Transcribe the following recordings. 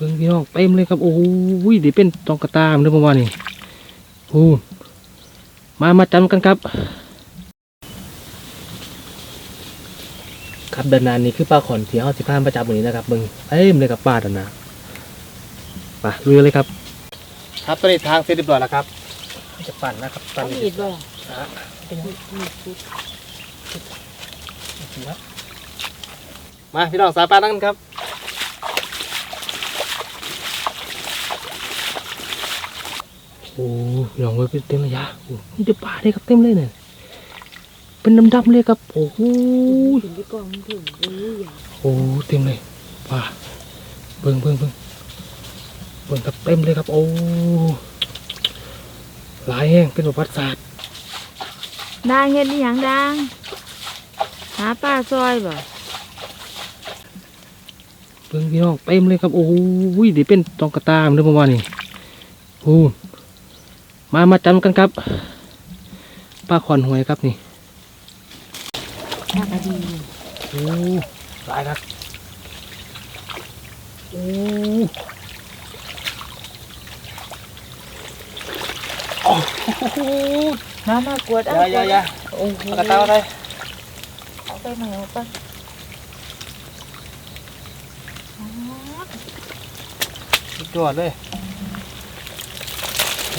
เบิ่งพี่น้องเต็มเลยครับ โอ้ยเดี๋ยวเป็นตองกระตามเด้อประมาณนี้โอ้มามาจำกันครับ ครับด้านหน้านี่คือปลาขอนที่เฮาสิพามาจับมื้อนี้นะครับเบิ่งเต็มเลยครับปลาด้านหน้าไปลุยเลยครับ ครับตอนนี้ทางเสร็จเรียบร้อยแล้วครับ จะปั่นนะครับปั่นมีดบ่อะเป็นยังไงมีดปุ๊บมาพี่น้องสายปลานั่งกันครับ โอ้พี่น้องเว้ยเป็นเต็มระยะโอ้นี่เดี๋ยวปลาได้ครับเต็มเลยเนี่ยเป็นดำๆเลยครับโอ้โหถึงที่กองถึงโอ้ยอย่าโอ้เต็มเลยปลาเบิ่งเบิ่งเบิ่งเบิ่งครับเต็มเลยครับ โอ้หลายแห้งเป็นประวัติศาสตร์ดางเฮ็ดนี่หยังดางหาปลาซอยบ่เบิ่งพี่น้องเต็มเลยครับโอ้ยเดี๋ยวเป็นตองกระตามเด้อประมาณนี้โอ้ มามาจำกันครับปลาขอนหวยครับนี่ปลากระดีโอ้หลายครับโอ้โอ้โหมามากวดอย่าอย่าอย่าโอ้โหปลากระตามอะไรเอาไปไหนเอาไปสุดยอดเลย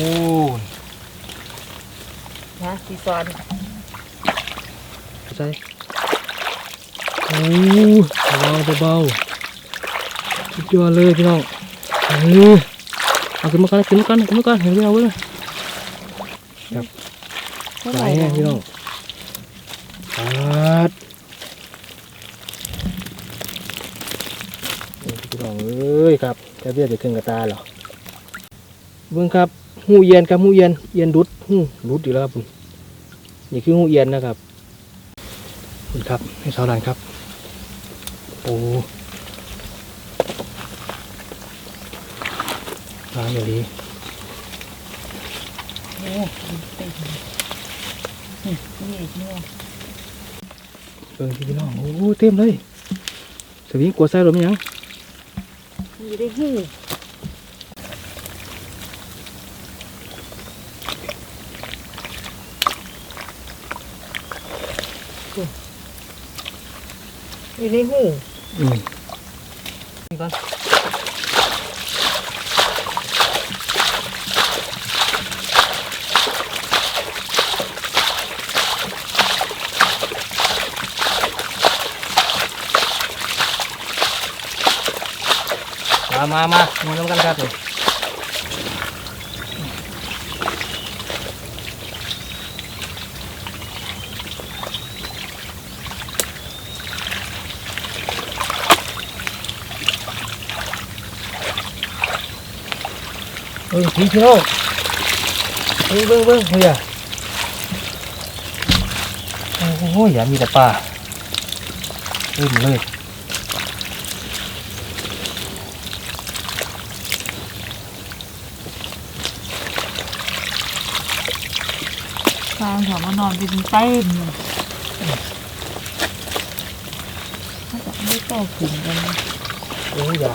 โอ้นะสีซอนใจโอ้เบาๆเบาๆสุดยอดเลยพี่น้องเออเอาขึ้นมากันขึ้นมากันขึ้นมากันเห็นไหมเอาไว้เลยเท่าหไหลาร่ยแห้งนะพี่น้องปัดโอ้พี่น้องเอ้ยครับจะเรียกจะขึ้นกระตาเหรอเบิ่งครับ หูเอียนครับหูเอียนเอียนรุดหูรุดอยู่แล้วครับผมนี่คือหูเอียนนะครับคุณครับให้ชาวลานครับ โอ้ร้านอย่างนี้โอ้เต็มนี่นี่อีกเนี่ยเบิ่งพี่น้องโอ้เต็มเลยสวิงกลัวใส่หรือไม่ยังมีได้หู อยู่ในหูอืมนี่ก่อนมามามามาทำกันครับ เบิ่งพี่พี่น้องเบิ่งเบิ่งเบิ่งเฮียโอ้โหอย่ามีแต่ปลาเต็มเลยฟางถอมานอนเป็นเต้นเลยถ้าจะไม่ต่อกินกันนะโอ้ยอย่า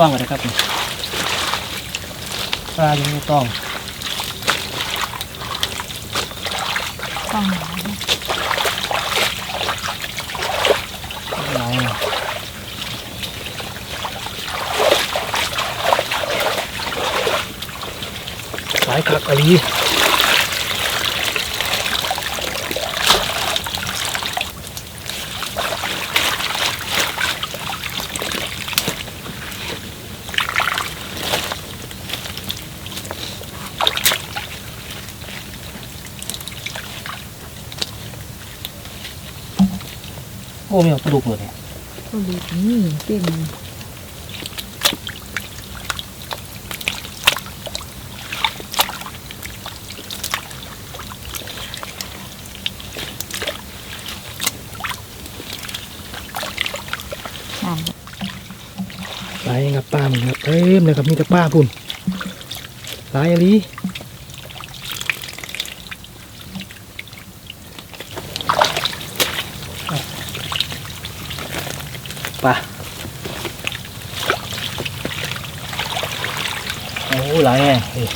ต้องกันนะครับนี่ปลายังไม่ต้องต้องหนาหนสายคักอะไร อ้มีกระดูกเลยก็ดูนี่เต้นน้ำหลายครับป้ามันครับเต็มเลยครับมีแต่ป้าพุ่นหลายอะไร ไปโอ้โหหลายแห่งนี่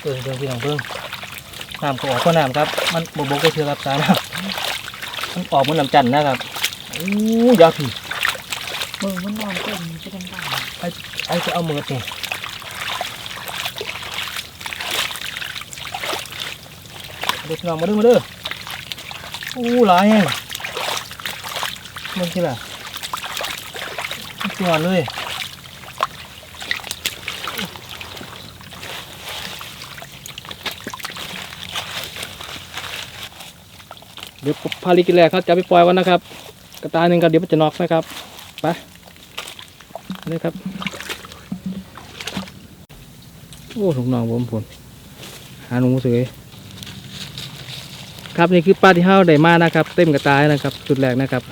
เบิ่งเบิ่งพี่น้องเบิ่งน้ำก็ออกก็น้ำครับ มันบกบกก็เชื่อครับสายน้ำมันออกเหมันน้ำจันทร์นะครับโอ้ยาวพี่มือมันนอนเต็มจะทำได้ไอ้จะเอามือนี่เด็กน้องมาเด้อมาเด้อโอ้หลายแห่งมันที่ละตัวเลย เดี๋ยวภารกิจแรกเขาจะไปปล่อยกันนะครับ กระตายหนึ่งครับเดี๋ยวมันจะนอกนะครับไปเลยครับ โอ้ถุงน้องผมผลหาหนูสวยครับนี่คือปลาที่เฮาได้มานะครับ เต็มกระตายนะครับ จุดแรกนะครับ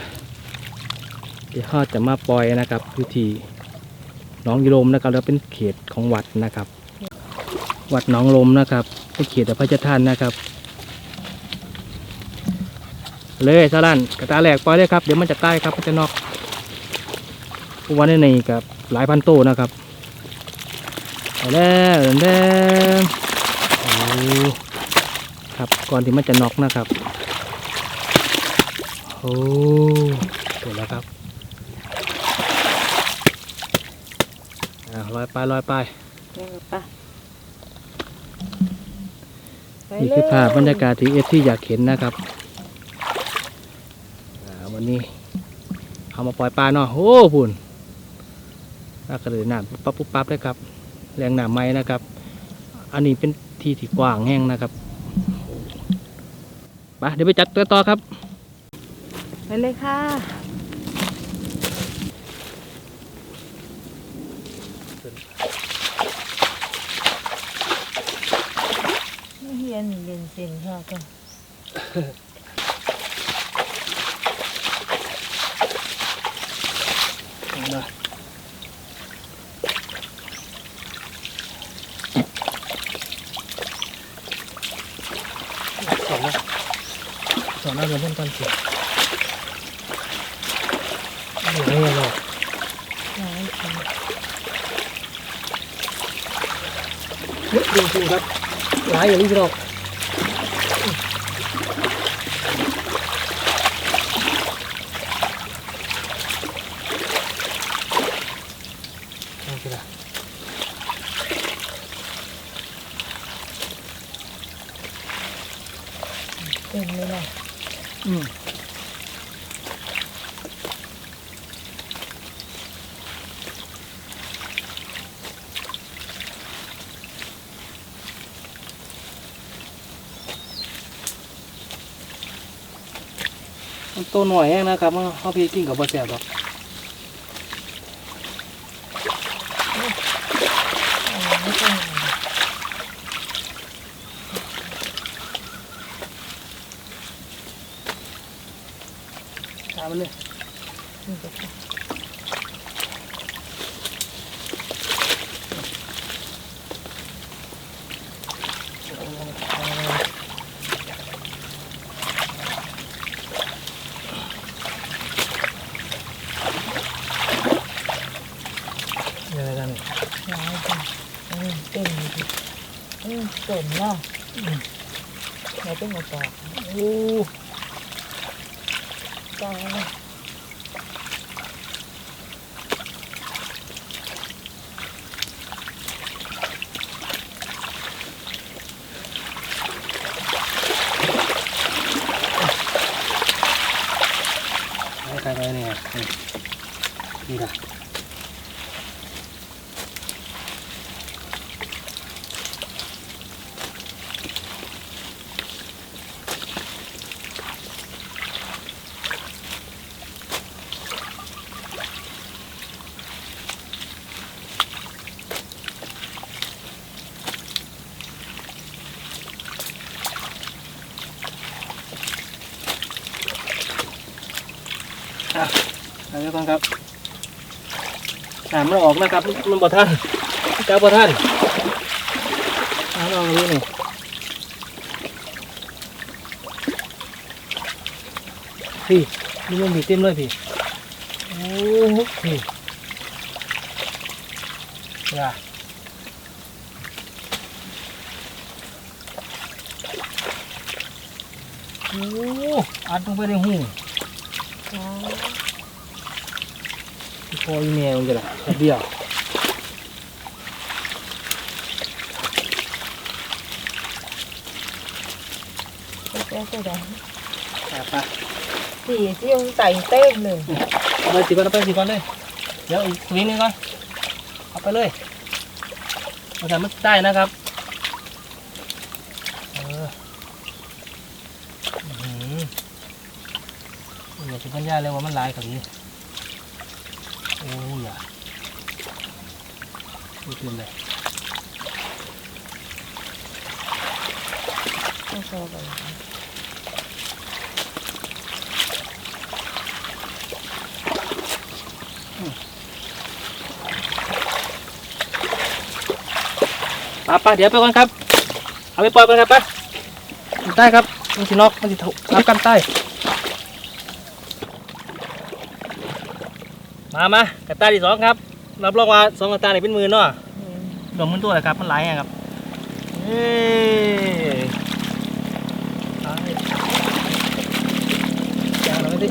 เดี๋ยวเฮาจะมาปล่อยนะครับอยู่ที่หนองยลมนะครับ แล้วเป็นเขตของวัดนะครับ วัดหนองลมนะครับเป็นเขตอภัยทานนะครับ เลยซาลันกระตาแหลกปล่อยเลยครับ เดี๋ยวมันจะใต้ครับมันจะนอกวันนี้ในกับหลายพันโตวนะครับเอาแล้วเดินเดินโอ้ครับก่อนที่มันจะนอกนะครับโอ้เสร็จแล้วครับอ่าลอยไปลอยไปนี่คือภาพบรรยากาศที่เอฟที่อยากเห็นนะครับอ่า วันนี้เอามาปล่อยปลาเนาะโอ้พุ่นปลากระเดือน้ำปั๊บปุ๊บปั๊บเลยครับ แรงหนาไม้นะครับ อันนี้เป็นที่ที่กว้างแห้งนะครับไปเดี๋ยวไปจัดตัวต่อครับไปเลยค่ะเฮียนเย็นเสียงค่ะก็ สองนะส องนะเดินเล่นกันสิเหนื่อยเลยร้ายจังจริงจริงครับหลายอย่างนี้หรอกเอาสิล่ะ เต็มเลยนะ อืม ตัวหน่อยแห้งนะครับเขาพี่กินกับบะแซ่บหรอก ไม่ต้อง ตามมันเลย นี่ก็ค่ะ ยังไงกัน ร้ายจังเออเต็มเลยดิ เออเต็มเนาะเราต้องมาต่อโอ้ตายแล้ว ใครไปเนี่ยนี่นี่ละอะเอาไว้ ก่อนครับน้ำมันออกนะครับมันบ่ทันเจ้าบ่ทันน้ำออกอย่างนี้นี่พี่นี่มันมีเต็มเลยพี่โอ้พี่อย่าโอ้อัดลงไปในหู อ๋อพออีเมลมันจะละแป๊บเดียวแป๊บๆก็ได้ไปไปสีที่ยังใส่เต็มเลยเอาไปสิก่อนเอาไปสิก่อนเลยเดี๋ยวอีกวิ่งหนึงก่อนเอาไปเลยมันทำมันได้นะครับเอออื้อหืออยากจะบรรยายเลยว่ามันหลายกับนี้ โอ้ยอย่าดูเต็มเลยไม่ชอบเลยปะปะเดี๋ยวไปก่อนครับ เอาไปปล่อยก่อนครับปะมันใต้ครับมันสินอกมันสิถูกทับกันใต้ มามากระต่ายที่สองครับรับรองว่าสองกระต่ายนี่เป็นหมือเนาะอืมรวมมันตัวเลยครับมันหลายแห่งครับเอ้ยไปอย่าหน่อยสิ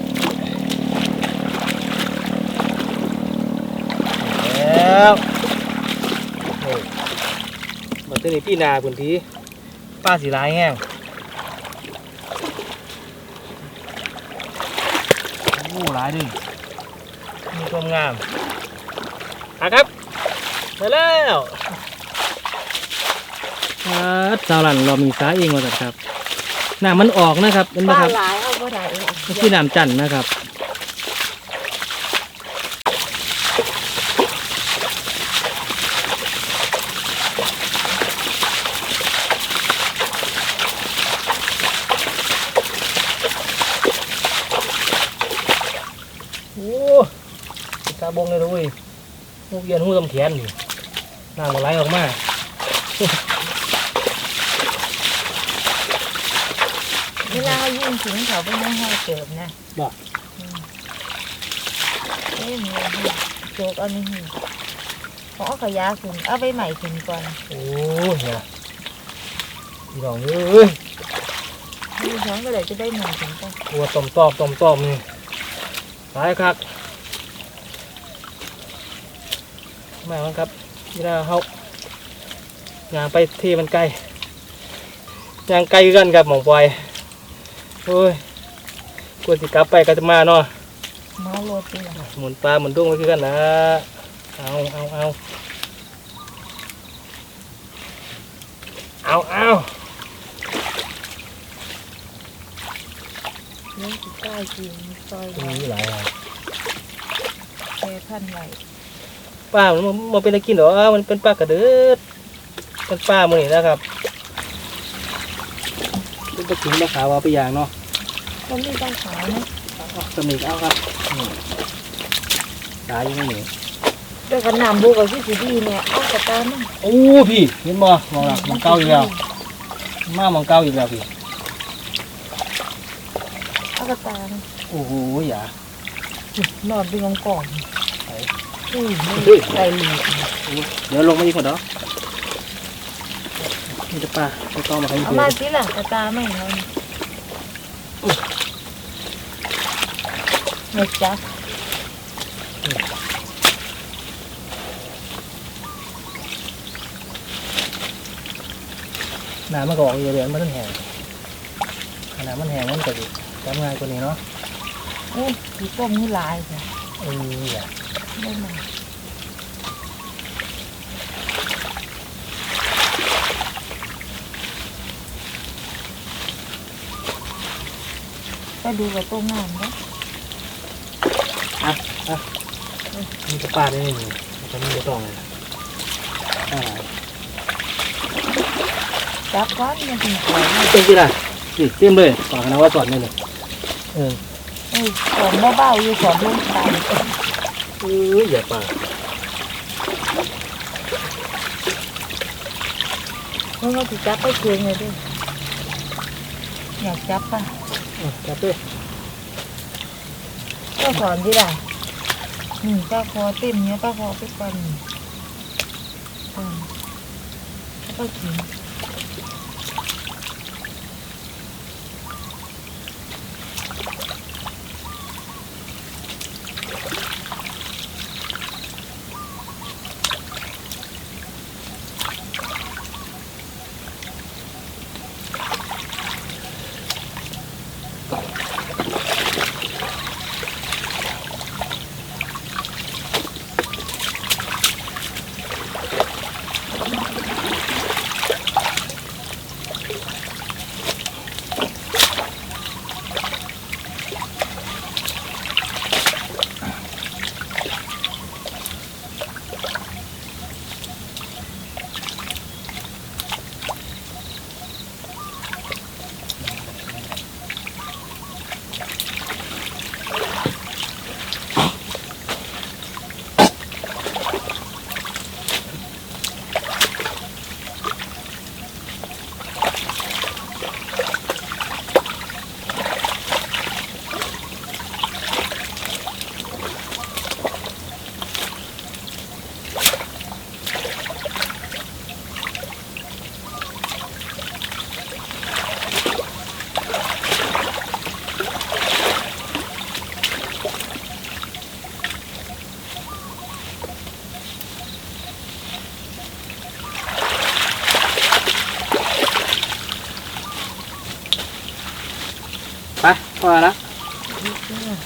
แล้วโอ้ยมันจะนี่พี่นาพื้นทีป้าสีหลายแห้งโอ้หลายดิ มีความงามอะครับมาแล้วครับสาวหลันเรามีสาเองมาสักครับน้ำมันออกนะครับเป็นปปะลาครับหลายเอาบ่ได้เออนี่คือน้ำจันทร์นะครับโอ้ตา บงเลยด้วยหูเย็นหูตำแขนนี่น้ำมันไหลออกมาเวลาเขายิ่งถึงเขาเป็นไม่ให้เกิบนะบ่อืมเอ้ยมีอะไรโจกเอานี่หิของเอาขยะขึ้นเอาไปใหม่ขึ้นก่อนโอ้ยเนี่ยพี่น้องเอ้ยมีช้อนก็เลยจะได้ใหม่ขึ้นก่อนตัวต้มตอบต้มตอบนี่ตายครับ แม่มันครับนี่นะเขายางไปเทมันไกลยางไกลกันครับหมองปล่อยโอ้ยกลัวสิกลับไปก็จะมาเนาะเมาโรตีล่ะหมุนปลาหมุนดุ้งไปคือกันนะเอาเอาเอาเอาเอาเลี้ยงสิใกล้กินซอยตรงนี้หลายอะแค่พันไหว ปลามันมันเป็นอะไรกินเหรอมันเป็นปลากระเดิดเป็นปลาหมือนี่นะครับเป็นปลาขิงปลาขาวเอาไปอย่างเนาะก็มีใบขาวนะเอาสมิกเอาครับนี่ตายยังไม่หนีเดี๋ยวกันนำบุกกับที่สีดีเนี่ยเอากระตามั่งโอ้พี่เห็นบ่มองหลักมองเก้าอีกแล้วมามองเก้าอีกแล้วพี่เอากระตามั่งโอ้โหอย่านอนเป็นกองกอง ใส่หลีกเดี๋ยวลงมาอีกคนเนาะนี่จะปลาไปต้องมาให้เอาเพื่มาอนสิล่ะกระตาไม่เอาไม่จับน้ำมันก็ออกเยอะเลยมันต้องแห้งน้ำมันแห้งมันก็ดีทำง่ายกว่านี้เนาะเอ้ยสีส้มนี่ลายจ้ะ เอออย่า ได้มาไปดูกับต้นงามนะมีจะปลาได้ไหมมันจะมีจะต้องเลยอ่าจับก้อนมันถึงสวยเต็มที่ละนี่เต็มเลยฝากนะว่าสอนเลยเลยเออเอ้ยสอนเบาๆอยู่สอนลงไป เอออย่าปลาเพราะว่าจะจับไปเคืองเลยด้วยอยากจับป่ะอะจับด้วยก็สอนที่ไหนนี่ตาคอเต็มเนี้ยตาคอไปปั่นปั่นแล้วก็กิน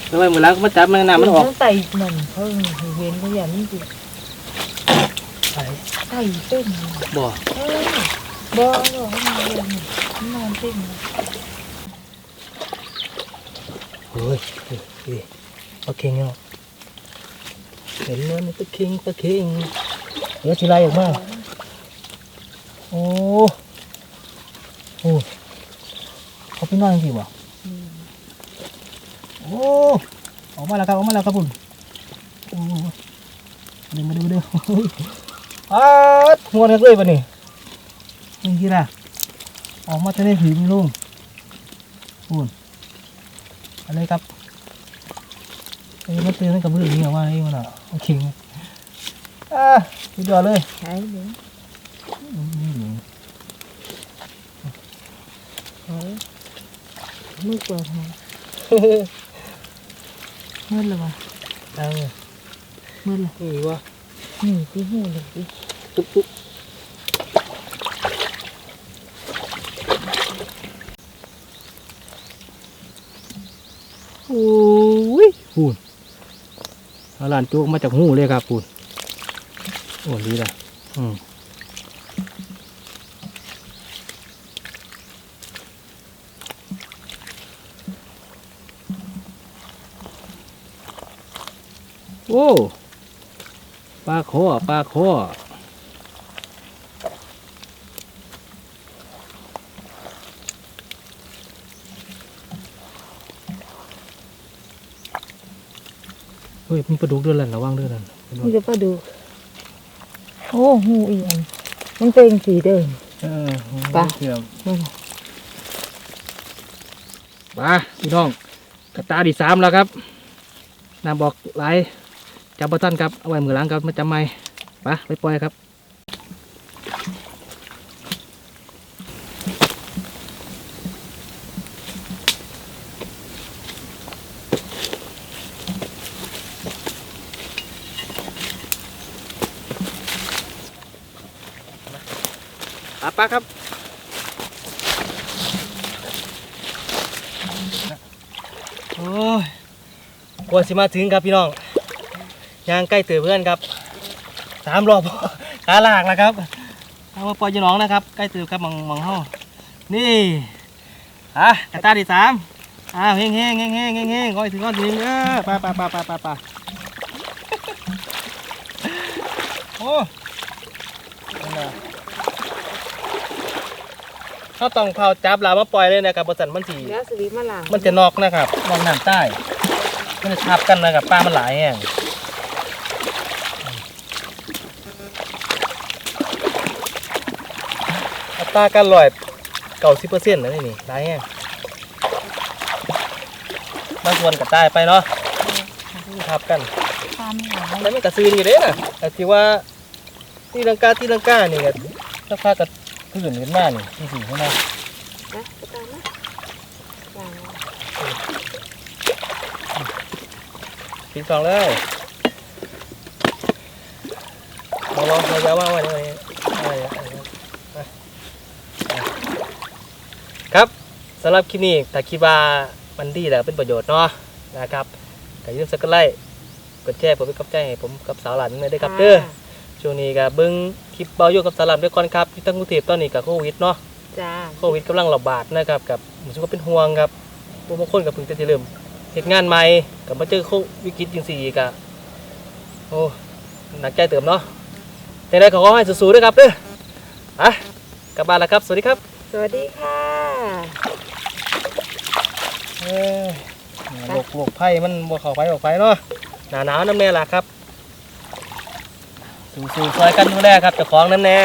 แล้วไปมือล้างก็มาจับมันน้ำมันออกเพิ่งไต่มันเพิ่งเห็นเขาอย่างนี้สิไปไต่เต้นบ่เออบ่บ่ให้มันเรียนมันนอนเต้นเฮ้ยนี่นี่ปลาเค็งเนาะเห็นมันปลาเค็งปลาเค็งเดี๋ยวสิไล่ออกมาโอ้โอ้เขาไปนอนจริงๆบ่ โอ้ออกมาแล้วครับออกมาแล้วครับคุณโอ้เดี๋ยวมาดูเดี๋ยวอ้าวงวนกันเลยปะนี่ยังกี่ล่ะออกมาจะได้หืนลุงคุณอะไรครับเอ้ยมาเตือนกับมือนี้ออกมาไอ้มันอะโอเคอะสุดยอดเลยใช่เลยอืมใช่มือกว่าทอง มืดเลยวะเอามืดเลยนี่วะนี่ที่หูเลยสิตุ๊บตุ๊บโอ้ยปูนเอาหลานจุกมาจากหูเลยครับปูนโอ้ดีละอืม อ้ ปลาคอปลาคอเฮ้ยมีปลาดุกด้วยแหละระวังด้วยนั่นนี่จะปลาดูโอ้หูอีอันมันเป็นสีเดิมเออปลาเชื่อมนั่นน่ะมาพี่น้องกระตาดีสามแล้วครับน้าบอกหลาย จับบัตันครับเอาไว้มือล้างครับมาจำไม่ไปไปปล่อยครับอาปลาครับโอ้ยกว่าสิมาถึงครับพี่น้อง ย่างใกล้เตือเพื่อนครับสามรอบขาลากแล้วครับเอามาปล่อยจะน้องนะครับ ใกล้เตือครับมองมองห้องนี่อะกระตาดีสามอ้าวเฮงเฮงเฮงเฮงเฮงเฮงก้อยถึงก้อนถึงเออไปไปไปไปไปไปโอ้นั่นน่ะเขาต้องเผาจับลามาปล่อยเลยนะครับบริษัทมันสีแล้วสลีมาล่างมันจะนอกนะครับนอกน้ำใต้ มันจะทับกันนะครับปลามันหลายแห่ง ตราการลอยเก้าสิบเปอร์เซ็นต์นะนี่นี่หลายแห่งมาส่วนกับใต้ไปเนาะทับกันข้าาไม่หลายแล้วมันกระซืนอยู่เด้น่ะแต่ที่ว่าที่ลังกาที่ลังกานี่ก็สักพักก็ขึ้นขึ้นมานี่ที่สี่ขึ้นมานะไปตามนะวางปิดกล่องเลยลองลองเราจะว่าไว้ไว้ไว้ไว้ครับ สำหรับคลิปนี้ถ้าคิดว่ามันดีแล้วเป็นประโยชน์เนาะนะครับก็อย่าลืมสักไลค์กดแชร์ผมเป็นกำลังใจให้ผมกับสาวหลานด้วยนะครับเด้อช่วงนี้ก็เบิ่งคลิปเบาอยู่กับสลับด้วยก่อนครับที่ตั้งกรุงเทพตอนนี้กับโควิดเนาะจ้าโควิดกำลังระบาดนะครับกับผมรู้สึกว่าเป็นห่วงครับพวกบางคนกับเพิ่งจะเริ่มเหตุงานใหม่กับมาเจอโควิดจริงสี่อีกอะโอ้หนักใจเติมเนาะแต่ได้ขอให้สู้ๆด้วยครับเด้ออะกลับบ้านแล้วครับ สวัสดีครับ สวัสดีค่ะ เอ้ยโรคโรคไผ่มันบ่เข้าไปออกไปเนาะหนาหนาวน้ำแน่ล่ะครับ สู่ๆซอยกันดูแลครับเจ้าของน้ำแน่